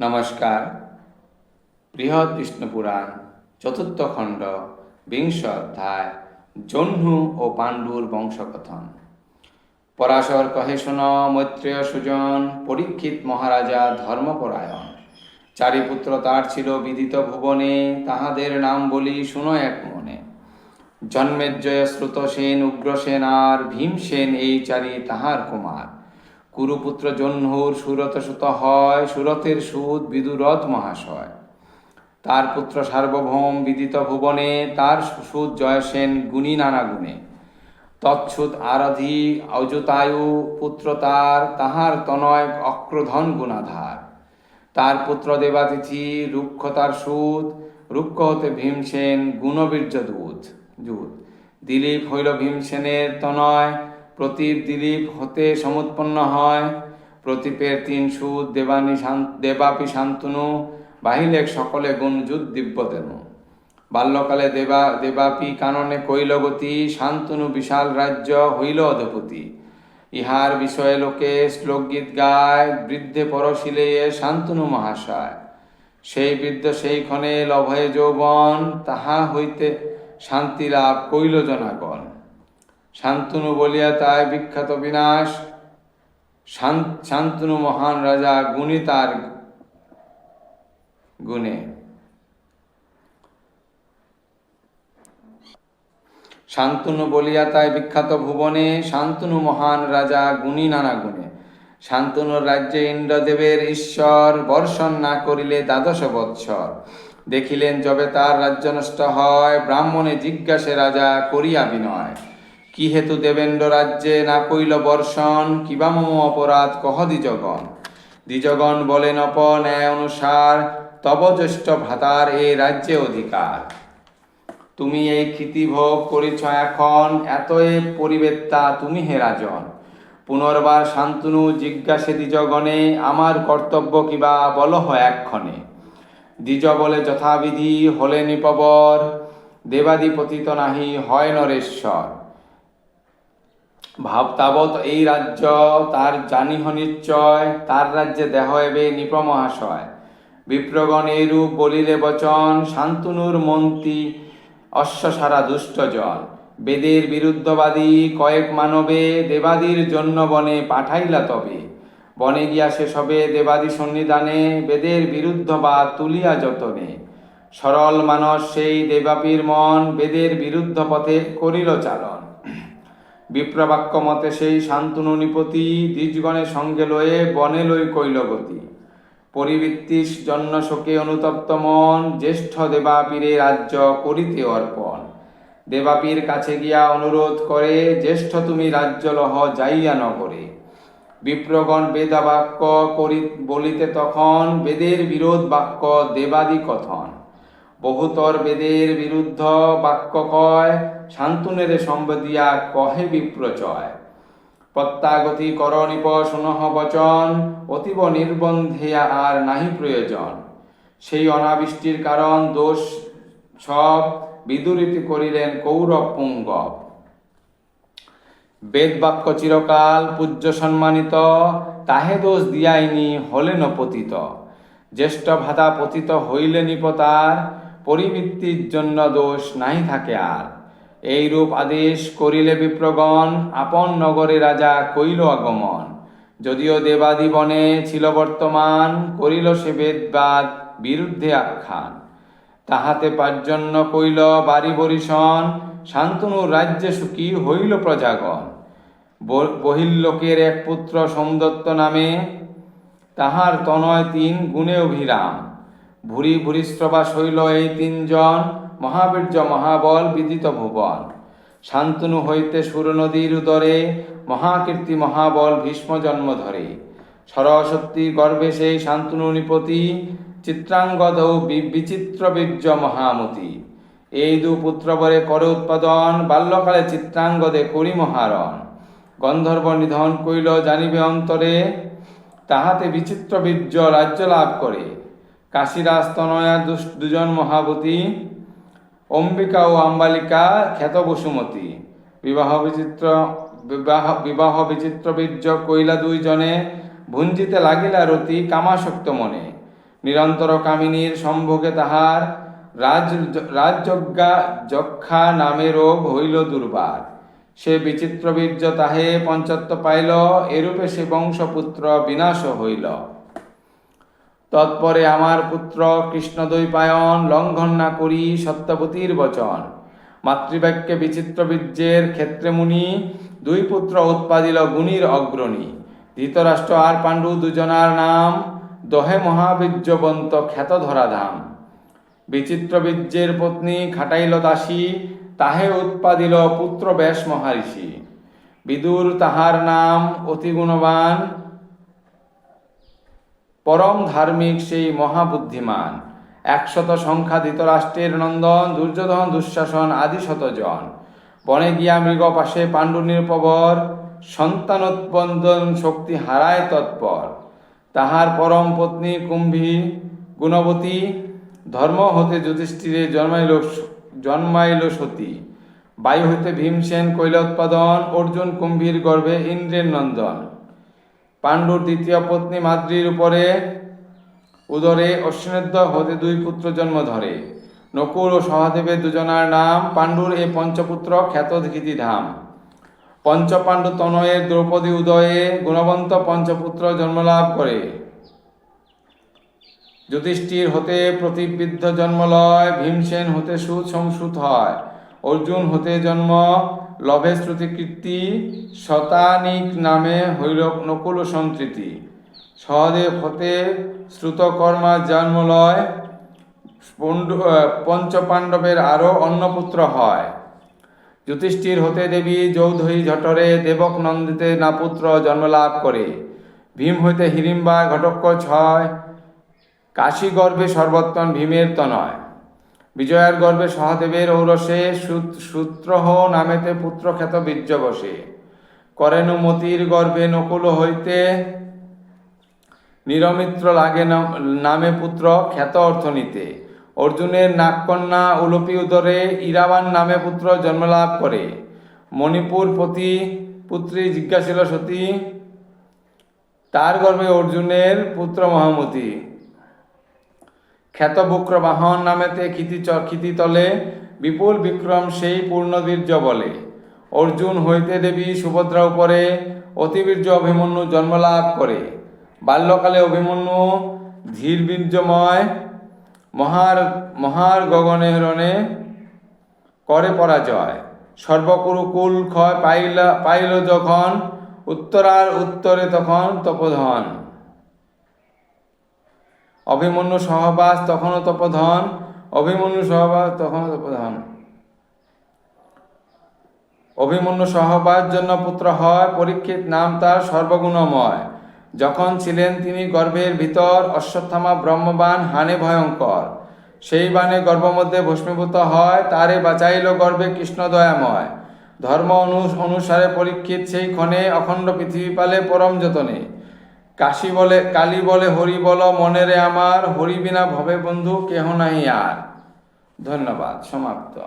নমস্কার। বৃহৎ বিষ্ণু পুরাণ, চতুর্থ খণ্ড, বিংশ অধ্যায়, জহ্নু ও পাণ্ডুর বংশকথন। পরাশর কহে, শোন মৈত্রেয় সুজন, পরীক্ষিত মহারাজা ধর্মপরায়ণ। চারি পুত্র তার ছিল বিদিত ভুবনে, তাহাদের নাম বলি শুনো এক মনে। জন্মের জন্মেজ্জয় শ্রুতসেন উগ্রসেন আর ভীমসেন এই চারি তাহার কুমার। কুরুপুত্র জহ্নুর সুরত সুত হয়, সুরতের সুদ বিদুরথ মহাশয়। তার পুত্র সার্বভৌম বিদিত ভুবনে, তার সুদ জয়সেন গুণী নানা গুণে। তৎসুত আরাধি অযুতায়ু পুত্র তার, তাহার তনয় অক্রধন গুণাধার। তার পুত্র দেবাতিথি রুক্ষ তার সুদ, রুক্ষ হতে ভীমসেন গুণবীর্য দূত। যুত দিলীপ হইল ভীমসেনের তনয় প্রতীপ দিলীপ হতে সমুৎপন্ন হয়। প্রতীপের তিন সুদ দেবানী দেবাপি শান্তনু বাহিলেক সকলে গুণ যুদ দিব্যতেনু। বাল্যকালে দেবা, দেবাপি কাননে কৈলগতি, শান্তনু বিশাল রাজ্য হইল অধপতি। ইহার বিষয়ে লোকে শ্লোকগীত গায়, বৃদ্ধে পরশিলে শান্তনু মহাশয়। সেই বৃদ্ধ সেই ক্ষণে লভয়ে যৌবন, তাহা হইতে শান্তি লাভ কইল জনাগণ। শান্তনু বলিয়া তাই বিখ্যাত বিনাশ। শান্তনু মহান রাজা গুণী তার গুণে। শান্তনু বলিয়া তাই বিখ্যাত ভুবনে শান্তনু মহান রাজা গুণী নানা গুণে। শান্তনুর রাজ্যে ইন্দ্রদেবের ঈশ্বর বর্ষণ না করিলে দ্বাদশ বৎসর। দেখিলেন যবে তার রাজ্য নষ্ট হয়, ব্রাহ্মণে জিজ্ঞাসে রাজা করিয়া বিনয়। কি হেতু দেবেন্দ্র রাজ্যে না কইল বর্ষণ? কিবা মম অপরাধ? কহ দ্বিজগণ। দ্বিজগণ বলেন অপ ন্যায় অনুসার, তব জ্যেষ্ঠ ভাতার এই রাজ্যে অধিকার। তুমি এই ক্ষিতি ভোগ করিছ এখন এতএ পরিবেত্তা তুমি হে রাজন। পুনর্বার শান্তনু জিজ্ঞাসে দ্বিজগণে, আমার কর্তব্য কিবা বলহ এক্ষণে দ্বিজ বলে যথাবিধি হলে নিপবর দেবাদি পতিত নাহি হয় নরেশ্বর। ভাব তাবৎ এই রাজ্য, তার জানিহ নিশ্চয়, তার রাজ্যে দেহ এবে নিপমহাশয় বিপ্রগণ এইরূপ বলিলে বচন, শান্তনুর মন্ত্রী অশ্বসারা দুষ্টজন বেদের বিরুদ্ধবাদী কয়েক মানবে, দেবাদির জন্য বনে পাঠাইলা তবে। বনে গিয়া সবে দেবাদি সন্নিধানে, বেদের বিরুদ্ধবাদ তুলিয়া যতনে। সরল মানস সেই দেবাপীর মন, বেদের বিরুদ্ধ পথে করিল চালন। বিপ্রবাক্য মতে সেই শান্তনু নিপতি দ্বিজগণের সঙ্গে লয়ে বনে লই কৈলগতি। পরিবৃত্তিস জন্য শোকে অনুতপ্ত মন, জ্যেষ্ঠ দেবাপীরে রাজ্য করিতে অর্পণ। দেবাপীর কাছে গিয়া অনুরোধ করে, জ্যেষ্ঠ তুমি রাজ্য লহ যাইয়া নগরে। বিপ্রগণ বেদাবাক্য করি, বলিতে তখন বেদের বিরোধ বাক্য দেবাদি কথন বহুতর বেদের বিরুদ্ধ বাক্য কয়, শান্তনের সম্বদিয়া কহে বিপ্রচয়। প্রত্যাগতি কর নিপ শুনহ বচন, অতীব নির্বন্ধে আর নাহি প্রয়োজন। সেই অনাবৃষ্টির কারণ দোষ সব বিদুরিত করিলেন কৌরব পুঙ্গব। বেদ বাক্য চিরকাল পূজ্য সম্মানিত, তাহে দোষ দিয়াইনি হলেন পতিত। জ্যেষ্ঠ ভাতা পতিত হইলে নিপতার পরিবৃত্তির জন্য দোষ নাই থাকে আর। এইরূপ আদেশ করিলে বিপ্রগণ, আপন নগরে রাজা কইল আগমন। যদিও দেবাদি বনে ছিল বর্তমান, করিল সে বেদবাদ বিরুদ্ধে আখ্যান। তাহাতে পার্জন্য কইল, বাড়ি বরিশন, শান্তনু রাজ্যে সুখী হইল প্রজাগণ। বহির্লোকের এক পুত্র সোমদত্ত নামে, তাহার তনয় তিন গুণে অভিরাম। ভুরি ভূরিশ্রবাস হইল এই তিনজন, মহাবীর্য মহাবল বিদিত ভুবন। শান্তনু হইতে সুর নদীর উদরে, মহাকীর্তি মহাবল ভীষ্ম জন্ম ধরে। সরস্বতী গর্ভে সেই শান্তনু নিপতি চিত্রাঙ্গদ বিচিত্র বীর্য মহামতি। এই দু পুত্রবরে করে উৎপাদন, বাল্যকালে চিত্রাঙ্গদে করি মহারণ। গন্ধর্ব নিধন কইল, জানিবে অন্তরে, তাহাতে বিচিত্র বীর্য রাজ্য লাভ করে। কাশীরাজ তনয়া দুজন মহাবতী, অম্বিকা ও আম্বালিকা খ্যাত বসুমতী। বিবাহ বিচিত্র, বিবাহ বিবাহ বিচিত্র বীর্য কইলা দুইজনে ভুঞ্জিতে লাগিলা রতি কামাসক্ত মনে। নিরন্তর কামিনীর সম্ভোগে তাহার রাজ রাজযজ্ঞা যক্ষা নামে রোগ হইল দুর্বার। সে বিচিত্র বীর্য তাহে পঞ্চত্ব পাইল, এরূপে সে বংশপুত্র বিনাশ হইল। তৎপরে আমার পুত্র কৃষ্ণদ্বৈপায়ন লঙ্ঘন না করি সত্যবতীর বচন। মাতৃবাক্যে বিচিত্র বীর্যের ক্ষেত্রে মুনি দুই পুত্র উৎপাদিল গুণীর অগ্রণী। ধৃতরাষ্ট্র আর পাণ্ডু দুজনার নাম দহে মহাবীর্যবন্ত খ্যাত ধরাধাম বিচিত্র বীর্যের পত্নী খাটাইল দাসী, তাহে উৎপাদিল পুত্র বেশ মহারিষি। বিদুর তাহার নাম অতি গুণবান পরম ধার্মিক সেই মহাবুদ্ধিমান, একশত সংখ্যা ধৃতরাষ্ট্রের নন্দন, দুর্যোধন, দুঃশাসন আদি শতজন। বনে গিয়া মৃগ পাশে পাণ্ডু নিরপবর সন্তানোৎপন্দন শক্তি হারায় তৎপর। তাহার পরম পত্নী কুম্ভী, গুণবতী, ধর্ম হতে যুধিষ্ঠিরে জন্মাইল জন্মাইল সতী। বায়ু হইতে ভীমসেন কৈলোৎপাদন, অর্জুন কুম্ভীর গর্ভে ইন্দ্রের নন্দন। পাণ্ডুর দ্বিতীয় পত্নী মাদ্রির উপরে উদরে অশ্বিনেদ্য হতে দুই পুত্র জন্ম ধরে। নকুল ও সহদেবের দুজনার নাম পাণ্ডুর এ পঞ্চপুত্র খ্যাত ধাম। পঞ্চপাণ্ডু তনয়ের দ্রৌপদী উদয়ে গুণবন্ত পঞ্চপুত্র জন্মলাভ করে। যুধিষ্ঠির হতে প্রতিবৃদ্ধ জন্মলয়, ভীমসেন হতে সুত সংসুত হয়। অর্জুন হতে জন্ম লভে শ্রুতি কীর্তি শতানিক নামে হইল নকুল সন্তৃতি সহদেব হতে শ্রুতকর্মা জন্মলয় পঞ্চপাণ্ডবের আরও অন্য পুত্র হয়। যুধিষ্ঠির হতে দেবী যৌধই ঝটরে দেবক নন্দিতে না পুত্র জন্মলাভ করে। ভীম হইতে হিড়িম্বা ঘটক্য ছয়, কাশী গর্ভে সর্বোত্তম ভীমের তনয়। বিজয়ার গর্বে সহদেবের ঔরসে সূত- সূত্রহ নামেতে পুত্র খ্যাত বীর্য বসে করেন মতির গর্ভে নকুল হইতে নিরমিত্র লাগে নামে পুত্র খ্যাত অর্থনীতে। অর্জুনের নাগকন্যা উলপি উদরে ইরাবান নামে পুত্র জন্মলাভ করে। মণিপুর পতি পুত্রী জিজ্ঞাসিল সতী, তার গর্ভে অর্জুনের পুত্র মহামতি। খ্যাত বুক্র বাহন নামেতে ক্ষিতি ক্ষিতিতলে বিপুল বিক্রম সেই পূর্ণবীর্য বলে। অর্জুন হইতে দেবী সুভদ্রা উপরে অতিবীর্য অভিমন্যু জন্মলাভ করে। বাল্যকালে অভিমন্যু ধীর বীর্যময় মহার মহার গগনে রণে করে পরাজয়। সর্বকুরুকুল ক্ষয় পাইলা, পাইল যখন, উত্তরার উত্তরে তখন তপধন। অভিমন্যু সহবাস তখনও তপধন, অভিমন্যু সহবাস তখনও তপধন। অভিমন্যু সহবাস জন্য পুত্র হয় পরীক্ষিত নাম তার সর্বগুণময়। যখন ছিলেন তিনি গর্ভের ভিতর অশ্বত্থামা ব্রহ্মবান, হানে ভয়ঙ্কর। সেই বাণে গর্ভমধ্যে ভস্মীভূত হয়, তারে বাঁচাইল গর্ভে কৃষ্ণ দয়াময় ধর্ম অনু, অনুসারে পরীক্ষিত সেই ক্ষণে অখণ্ড পৃথিবী পালে পরম যতনে। কাশী বলে, কালী বলে, হরি বল, মনেরে আমার হরি বিনা ভবে বন্ধু, কেহ নাই আর। ধন্যবাদ, সমাপ্ত।